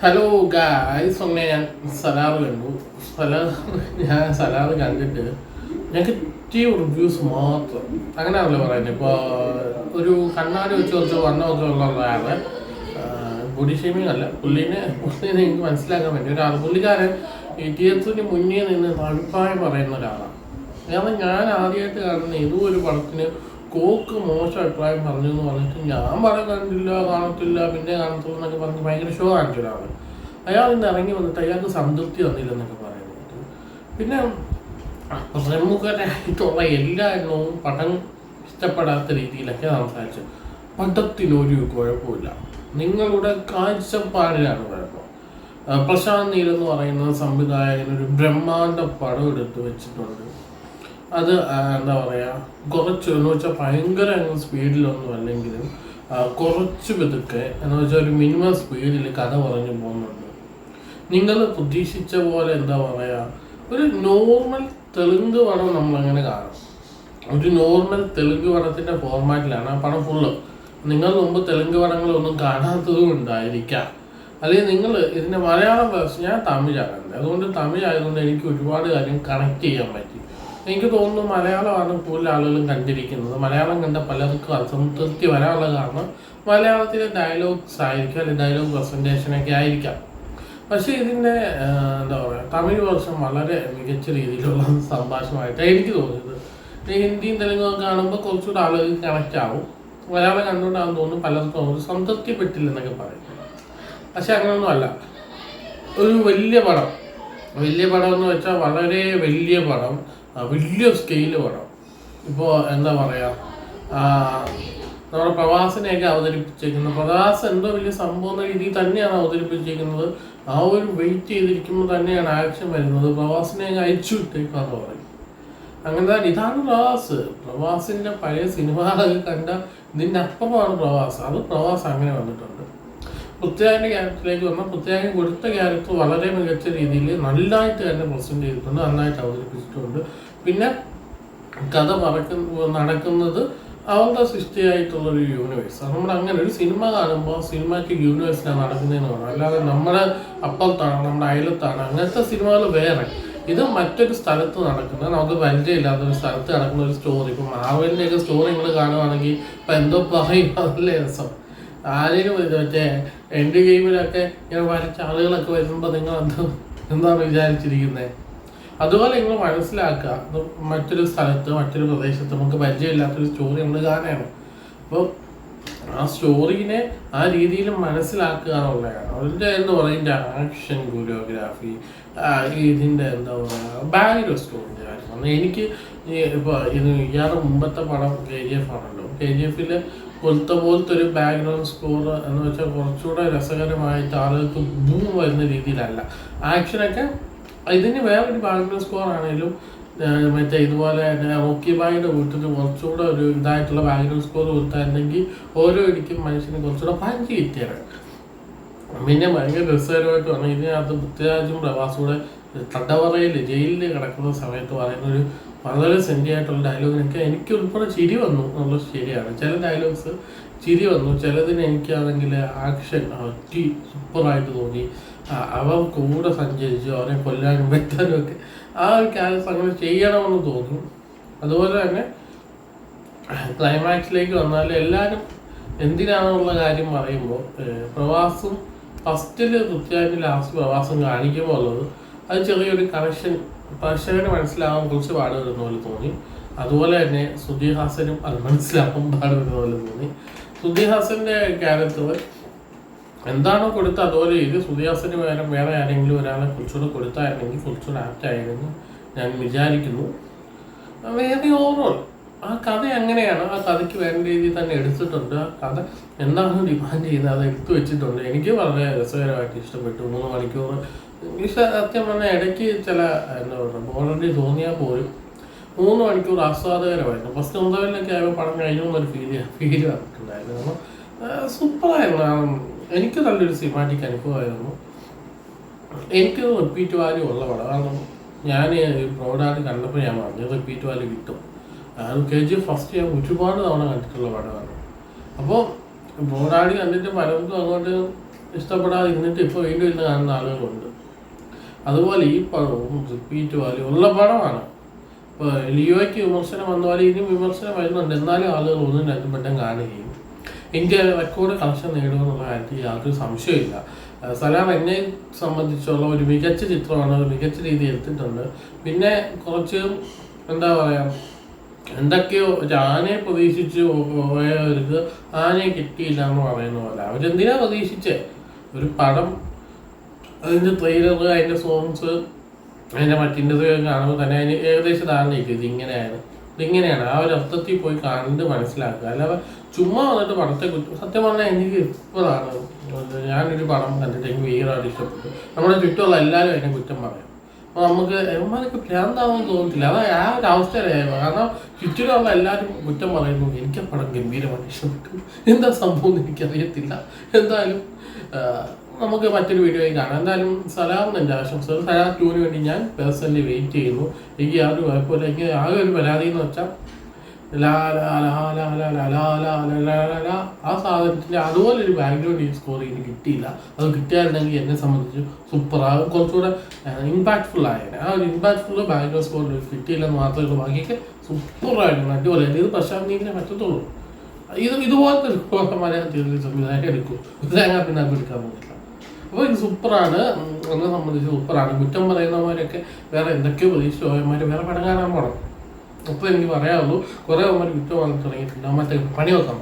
Hello guys ഒന്ന് ഞാൻ സലാറ് കണ്ടു. സലാർ ഞാൻ സലാറ് കണ്ടിട്ട് നെഗറ്റീവ് റിവ്യൂസ് മാത്രം. അങ്ങനെയാണല്ലോ പറയുന്നത്. ഇപ്പോൾ ഒരു കണ്ണാടി വെച്ച് കുറച്ച് വണ്ണമൊക്കെ ഉള്ള ഒരാൾ ബോഡി ഷേമിങ് അല്ല. പുള്ളിനെ പുള്ളിനെ എനിക്ക് മനസ്സിലാക്കാൻ വേണ്ടി ഒരാൾ പുള്ളിക്കാരൻ ഈ തിയേറ്ററിന് മുന്നേ നിന്ന് അഭിപ്രായം പറയുന്ന ഒരാളാണ്. കാരണം ഞാൻ ആദ്യമായിട്ട് കാണുന്ന ഏതോ ഒരു പടത്തിന് കോക്ക് മോശം അഭിപ്രായം പറഞ്ഞു എന്ന് പറഞ്ഞിട്ട് ഞാൻ പറയാൻ കണ്ടില്ല കാണത്തില്ല പിന്നെ കാണത്തു എന്നൊക്കെ പറഞ്ഞ് ഭയങ്കര ഷോ കാണിച്ച ഒരാൾ അയാൾ ഇന്ന് ഇറങ്ങി വന്നിട്ട് അയാൾക്ക് സംതൃപ്തി വന്നില്ലെന്നൊക്കെ പറയുന്നുണ്ട്. പിന്നെ പ്രമുഖരായിട്ടുള്ള എല്ലാ എണ്ണവും പടം ഇഷ്ടപ്പെടാത്ത രീതിയിലൊക്കെ സംസാരിച്ചു. പടത്തിനൊരു കുഴപ്പമില്ല. നിങ്ങളുടെ കാഴ്ചപ്പാടിലാണ് കുഴപ്പം. പ്രശാന്ത് നീൽ എന്ന് പറയുന്ന സംവിധായകൻ ഒരു ബ്രഹ്മാണ്ട പടം എടുത്ത് വെച്ചിട്ടുണ്ട്. അത് എന്താ പറയുക കുറച്ച് എന്ന് വെച്ചാൽ ഭയങ്കര സ്പീഡിലൊന്നും അല്ലെങ്കിലും കുറച്ച് പതുക്കെ എന്ന് വെച്ചാൽ ഒരു മിനിമം സ്പീഡിൽ കഥ പറഞ്ഞു പോകുന്നുണ്ട്. നിങ്ങൾ പ്രതീക്ഷിച്ച പോലെ എന്താ പറയുക ഒരു നോർമൽ തെലുങ്ക് പടം നമ്മളങ്ങനെ കാണും. ഒരു നോർമൽ തെലുങ്ക് പടത്തിന്റെ ഫോർമാറ്റിലാണ് ആ പടം ഫുള്ള്. നിങ്ങൾ മുമ്പ് തെലുങ്ക് പടങ്ങളൊന്നും കാണാത്തതും ഉണ്ടായിരിക്കാം. അല്ലെങ്കിൽ നിങ്ങൾ ഇതിന്റെ മലയാളം ഞാൻ തമിഴാണ് അതുകൊണ്ട് തമിഴായതുകൊണ്ട് എനിക്ക് ഒരുപാട് കാര്യം കണക്ട് ചെയ്യാൻ പറ്റി. എനിക്ക് തോന്നുന്നു മലയാളമാണ് കൂടുതൽ ആളുകളും കണ്ടിരിക്കുന്നത്. മലയാളം കണ്ട പലർക്കും അസംതൃപ്തി വരാനുള്ള കാരണം മലയാളത്തിലെ ഡയലോഗ്സ് ആയിരിക്കും അല്ലെങ്കിൽ ഡയലോഗ് പ്രസന്റേഷനൊക്കെ ആയിരിക്കാം. പക്ഷേ ഇതിന്റെ എന്താ പറയുക തമിഴ് വേർഷൻ വളരെ മികച്ച രീതിയിലുള്ള സംഭാഷണമായിട്ടാണ് എനിക്ക് തോന്നിയത്. ഹിന്ദിയും തെലുങ്കും കാണുമ്പോൾ കുറച്ചുകൂടെ ആളുകൾ കണക്റ്റ് ആവും. മലയാളം കണ്ടുകൊണ്ടാണെന്ന് തോന്നുന്നു പലർക്കും അവർ സംതൃപ്തിപ്പെട്ടില്ലെന്നൊക്കെ പറയും. പക്ഷെ അങ്ങനെയൊന്നും അല്ല. ഒരു വലിയ പടം. വലിയ പടം എന്ന് വെച്ചാൽ വളരെ വലിയ പടം. വലിയ സ്കെയിൽ പടം ഇപ്പോൾ എന്താ പറയുക നമ്മുടെ പ്രവാസിനെയൊക്കെ അവതരിപ്പിച്ചേക്കുന്നത് പ്രവാസ് എന്തോ വലിയ സംഭവം എന്ന രീതിയിൽ തന്നെയാണ് അവതരിപ്പിച്ചിരിക്കുന്നത് ആ ഒരു വെയിറ്റ് ചെയ്തിരിക്കുമ്പോൾ തന്നെയാണ് ആക്ഷൻ വരുന്നത്. പ്രവാസിനെ അങ്ങ് അയച്ചു വിട്ടേക്കാന്ന് പറയും. അങ്ങനെ ഇതാണ് പ്രവാസ്. പ്രവാസിന്റെ പഴയ സിനിമകളൊക്കെ കണ്ട ഇതിന്റെ അപ്പുറമാണ് പ്രവാസ്. അത് പ്രവാസ് അങ്ങനെ വന്നിട്ടുണ്ട്. പൃഥ്വിരാജിന്റെ ക്യാരക്ടറിലേക്ക് വന്നാൽ പൃഥ്വിരാജ് കൊടുത്ത ക്യാരക്ടർ വളരെ മികച്ച രീതിയിൽ നല്ലതായിട്ട് തന്നെ പ്രസന്റ് ചെയ്തിട്ടുണ്ട് നന്നായിട്ട് അവതരിപ്പിച്ചിട്ടുണ്ട്. പിന്നെ കഥ പറക്കുന്ന നടക്കുന്നത് അവരുടെ സൃഷ്ടിയായിട്ടുള്ള ഒരു യൂണിവേഴ്സ് നമ്മൾ അങ്ങനെ ഒരു സിനിമ കാണുമ്പോൾ സിനിമാറ്റിക് യൂണിവേഴ്സിലാണ് നടക്കുന്നതെന്ന് പറഞ്ഞു അല്ലാതെ നമ്മുടെ അപ്പുറത്താണ് നമ്മുടെ അയലത്താണ് അങ്ങനത്തെ സിനിമകൾ വേറെ. ഇത് മറ്റൊരു സ്ഥലത്ത് നടക്കുന്ന നമുക്ക് പരിചയമില്ലാത്ത ഒരു സ്ഥലത്ത് നടക്കുന്ന ഒരു സ്റ്റോറി ഇപ്പം മാർവലിന്റെ ഒക്കെ സ്റ്റോറി നിങ്ങൾ കാണുവാണെങ്കിൽ ഇപ്പം എന്തോ പറയും അതല്ലേ രസം. ഇത് മറ്റേ എന്റെ ഗെയിമിലൊക്കെ ഇങ്ങനെ വരച്ച ആളുകളൊക്കെ വരുമ്പോൾ നിങ്ങൾ എന്തോ എന്താണ് വിചാരിച്ചിരിക്കുന്നത് അതുപോലെ നിങ്ങൾ മനസ്സിലാക്കുക. മറ്റൊരു സ്ഥലത്ത് മറ്റൊരു പ്രദേശത്ത് നമുക്ക് പരിചയമില്ലാത്തൊരു സ്റ്റോറി നമ്മൾ കാണുകയാണ് അപ്പോൾ ആ സ്റ്റോറീനെ ആ രീതിയിൽ മനസ്സിലാക്കുക എന്നുള്ളതാണ്. അതിന്റെ എന്ന് പറയുന്നത് ആക്ഷൻ കൊറിയോഗ്രാഫി ഇതിന്റെ എന്താ പറയുക? ബാക്ക്ഗ്രൗണ്ട് സ്റ്റോറിന്റെ കാര്യമാണ് എനിക്ക് ഇപ്പോൾ ഇത് ഇയാളുടെ മുമ്പത്തെ പടം കെ ജി എഫ് ആണല്ലോ. കെ ജി എഫിൽ പൊലത്തെ പോലത്തെ ഒരു ബാക്ക്ഗ്രൗണ്ട് സ്കോർ എന്ന് വെച്ചാൽ കുറച്ചുകൂടെ രസകരമായിട്ട് ആളുകൾക്ക് ബൂം വരുന്ന രീതിയിലല്ല. ആക്ഷനൊക്കെ ഇതിന് വേറൊരു ബാക്ക്ഗ്രൗണ്ട് സ്കോർ ആണെങ്കിലും മറ്റേ ഇതുപോലെ തന്നെ റോക്കി ബായിയുടെ വീട്ടിൽ കുറച്ചുകൂടെ ഒരു ഇതായിട്ടുള്ള ബാക്ക്ഗ്രൗണ്ട് സ്കോർ കൊടുത്തായിരുന്നെങ്കിൽ ഓരോ ഇടിക്കും മനുഷ്യന് കുറച്ചുകൂടെ പഞ്ച് കിട്ടിയാണ് പിന്നെ ഭയങ്കര രസകരമായിട്ട് പറഞ്ഞു ഇതിനകത്ത് പൃഥ്വിരാജും പ്രവാസും കൂടെ തടവറയിൽ ജയിലിൽ കിടക്കുന്ന സമയത്ത് പറയുന്ന ഒരു വളരെ സെന്റി ആയിട്ടുള്ള ഡയലോഗിനൊക്കെ എനിക്ക് ഉൾപ്പെടെ ചിരി വന്നു. എന്നുള്ളത് ശരിയാണ് ചില ഡയലോഗ്സ് ചിരി വന്നു. ചിലതിന് എനിക്കാണെങ്കിൽ ആക്ഷൻ അറ്റി സൂപ്പറായിട്ട് തോന്നി. അവൻ കൂടെ സഞ്ചരിച്ചു അവരെ കൊല്ലാനും വെട്ടാനും ഒക്കെ. ആ ഒരു ക്യാരക്ടർ അങ്ങനെ ചെയ്യണമെന്ന് തോന്നി. അതുപോലെ തന്നെ ക്ലൈമാക്സിലേക്ക് വന്നാൽ എല്ലാവരും എന്തിനാണെന്നുള്ള കാര്യം പറയുമ്പോൾ പ്രവാസും ഫസ്റ്റിൽ കൃത്യമായിട്ട് ലാസ്റ്റ് പ്രവാസം കാണിക്കുമ്പോൾ ഉള്ളത് അത് ചെറിയൊരു കണക്ഷൻ പ്രേക്ഷകന് മനസ്സിലാവാൻ കുറച്ച് പാടുവരുന്ന പോലെ തോന്നി. അതുപോലെ തന്നെ സുധീർ ഹാസനും അത് മനസ്സിലാവാൻ പാടുവരുന്ന പോലെ തോന്നി. സുധീർ ഹാസന്റെ ക്യാരക്ടർ എന്താണോ കൊടുത്ത അതുപോലെ ഇത് സുധിയാസന് പകരം വേറെ ആരെങ്കിലും ഒരാളെ കുറച്ചുകൂടെ കൊടുത്തായിരുന്നെങ്കിൽ കുറച്ചുകൂടെ ആപ്റ്റ് ആയിരുന്നു. ഞാൻ വിചാരിക്കുന്നു. വേറെ ഓവറോൾ ആ കഥ എങ്ങനെയാണ്? ആ കഥയ്ക്ക് വേണ്ട രീതിയിൽ തന്നെ എടുത്തിട്ടുണ്ട്. ആ കഥ എന്താണ് ഡിമാൻഡ് ചെയ്യുന്നത്? അത് എടുത്തു വെച്ചിട്ടുണ്ട്. എനിക്ക് വളരെ രസകരമായിട്ട് ഇഷ്ടപ്പെട്ടു. മൂന്ന് മണിക്കൂർ സത്യം പറഞ്ഞാൽ ഇടയ്ക്ക് ചില എന്താ പറയുക ബോളി തോന്നിയാൽ പോലും മൂന്ന് മണിക്കൂർ ആസ്വാദകരമായിരുന്നു. ഫസ്റ്റ് മുതലൊക്കെ ആയപ്പോൾ പടം കഴിഞ്ഞു എന്നൊരു ഫീൽ ഫീൽ വന്നിട്ടുണ്ടായിരുന്നു. കാരണം സൂപ്പറായിരുന്നു. എനിക്ക് നല്ലൊരു സിനിമാറ്റിക് അനുഭവമായിരുന്നു. എനിക്ക് റിപ്പീറ്റ് വാല്യൂ ഉള്ള പടം. കാരണം ഞാൻ പ്രോഡാക്റ്റ് കണ്ടപ്പോൾ ഞാൻ പറഞ്ഞു റിപ്പീറ്റ് വാല്യൂ കിട്ടും. അത് കെ ജി ഫസ്റ്റ് ഞാൻ ഒരുപാട് തവണ കണ്ടിട്ടുള്ള പടമാണ്. അപ്പോൾ ബ്രോഡാടി കണ്ടിട്ട് പലർക്കും അങ്ങോട്ട് ഇഷ്ടപ്പെടാതെ ഇരുന്നിട്ട് ഇപ്പോൾ വീണ്ടും ഇന്ന് കാണുന്ന ആളുകളുണ്ട്. അതുപോലെ ഈ പടവും റിപ്പീറ്റ് വാല്യൂ ഉള്ള പടമാണ്. ഇപ്പോൾ ലിയോയ്ക്ക് വിമർശനം വന്ന പോലെ ഇനിയും വിമർശനം വരുന്നുണ്ട്. എന്നാലും ആളുകൾ ഒന്നും രണ്ടും പെട്ടെന്ന് കാണുകയും ഇന്ത്യ റെക്കോർഡ് കളക്ഷൻ നേടുമെന്നുള്ള കാര്യത്തിൽ യാതൊരു സംശയമില്ല സലാം എന്നെ സംബന്ധിച്ചുള്ള ഒരു മികച്ച ചിത്രമാണ്. ഒരു മികച്ച രീതിയിൽ എടുത്തിട്ടുണ്ട്. പിന്നെ കുറച്ച് എന്താ പറയുക എന്തൊക്കെയോ ഒരു ആനയെ പ്രതീക്ഷിച്ച് പോയവർക്ക് ആനയെ കിട്ടിയില്ല എന്ന് പറയുന്ന പോലെ. അവരെന്തിനാ പ്രതീക്ഷിച്ചേ? ഒരു പടം അതിന്റെ ട്രെയിലർ അതിന്റെ സോങ്സ് അതിന്റെ മറ്റിന്റെതൊക്കെ കാണുമ്പോൾ തന്നെ അതിന് ഏകദേശം ധാരണയൊക്കെ ഇത് ഇങ്ങനെയാണ് ഇതിങ്ങനെയാണ്. ആ ഒരു അർത്ഥത്തിൽ പോയി കണ്ട് മനസ്സിലാക്കുക. അല്ലാതെ ചുമ്മാ വന്നിട്ട് പടത്തെ കുറ്റം സത്യം പറഞ്ഞാൽ എനിക്ക് ഇപ്പോഴാണ് ഞാനൊരു പടം കണ്ടിട്ട് എനിക്ക് വീറാണ് ഇഷ്ടപ്പെട്ടു. നമ്മുടെ ചുറ്റുമുള്ള എല്ലാവരും അതിനെ കുറ്റം പറയും. അപ്പോൾ നമുക്ക് എമ്മാനൊക്കെ ഭ്രാന്താവെന്ന് തോന്നത്തില്ല. അത് ആ ഒരു അവസ്ഥയിലായിരുന്നു കാരണം ചുറ്റിലുള്ള എല്ലാവരും കുറ്റം പറയുന്നു. എനിക്ക് പടം ഗംഭീരമായിട്ട് ഇഷ്ടപ്പെട്ടു. എന്താ സംഭവം എന്ന് എനിക്കറിയത്തില്ല. എന്തായാലും നമുക്ക് മറ്റൊരു വീഡിയോയിൽ കാണാം എന്തായാലും സലാം എന്റെ ആശംസകൾ സലാ ടൂവിന് വേണ്ടി ഞാൻ പേഴ്സണലി വെയിറ്റ് ചെയ്യുന്നു എനിക്ക് യാതൊരു കുഴപ്പമില്ല എനിക്ക് ആകെ ഒരു പരാതി എന്ന് വെച്ചാൽ ആ സാധനത്തിന്റെ അതുപോലെ ഒരു ബാക്ക്ഗ്രൗണ്ട് ഈ സ്കോർ ചെയ്ത് കിട്ടിയില്ല അത് കിട്ടിയായിരുന്നെങ്കിൽ എന്നെ സംബന്ധിച്ച് സൂപ്പറാകും കുറച്ചുകൂടെ ഇമ്പാക്ട്ഫുൾ ആയേനെ ആ ഒരു ഇമ്പാക്ട്ഫുൾ ബാക്ക്ഗ്രൗണ്ട് സ്കോർ കിട്ടിയില്ലെന്ന് മാത്രമേ ഉള്ളൂ ബാക്കിയൊക്കെ സൂപ്പറായിരുന്നു അടിപൊളി ഇത് പക്ഷേ പറ്റത്തുള്ളൂ ഇത് ഇതുപോലത്തെ ഒരു മലയാളത്തിൽ സംവിധായകൻ എടുക്കും ഇതാ പിന്നെ അത് എടുക്കാൻ പോകും അപ്പോൾ ഇത് സൂപ്പറാണ്. എന്നെ സംബന്ധിച്ച് സൂപ്പറാണ്. കുറ്റം പറയുന്നവരൊക്കെ വേറെ എന്തൊക്കെയോ പ്രതീക്ഷിച്ചു അവന്മാർ വേറെ പടം കാണാൻ പോകണം അപ്പോൾ എനിക്ക് പറയാനുള്ളൂ കുറേ അവന്മാർ കുറ്റം വാങ്ങി തുടങ്ങിയിട്ടുണ്ട്. അവന്മാർക്ക് പണി വെക്കാൻ